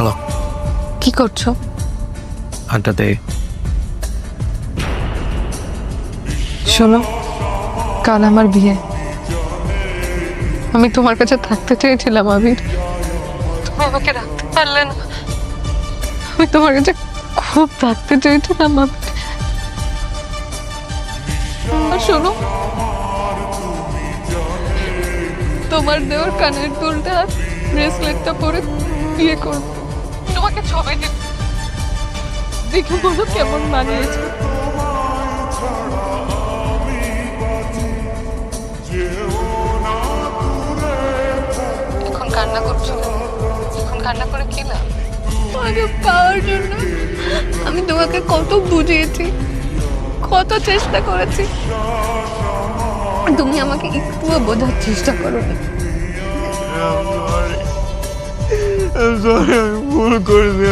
Hello. কি করছ? আড্ডা দে শোনো কাল আমার বিয়ে। আমি তোমার কাছে থাকতে চেয়েছিলাম আবির। তুমি আমাকে রাখতে পারলে না। আমি তোমার কাছে খুব থাকতে চেয়েছিলাম আবির। আর শোনো তোমার দেওয়ার কানের দুলটা ব্রেসলেটটা পরে বিয়ে করব। তোমাকে দিব দেখে বলো কেমন মানিয়েছে। এখন কান্না করছ? এখন কান্না করে কি তোমাকে পাওয়ার জন্য আমি তোমাকে কত বুঝিয়েছি কত চেষ্টা করেছি। তুমি আমাকে একটুও বোঝার চেষ্টা করো সরি আমি ভুল করেছি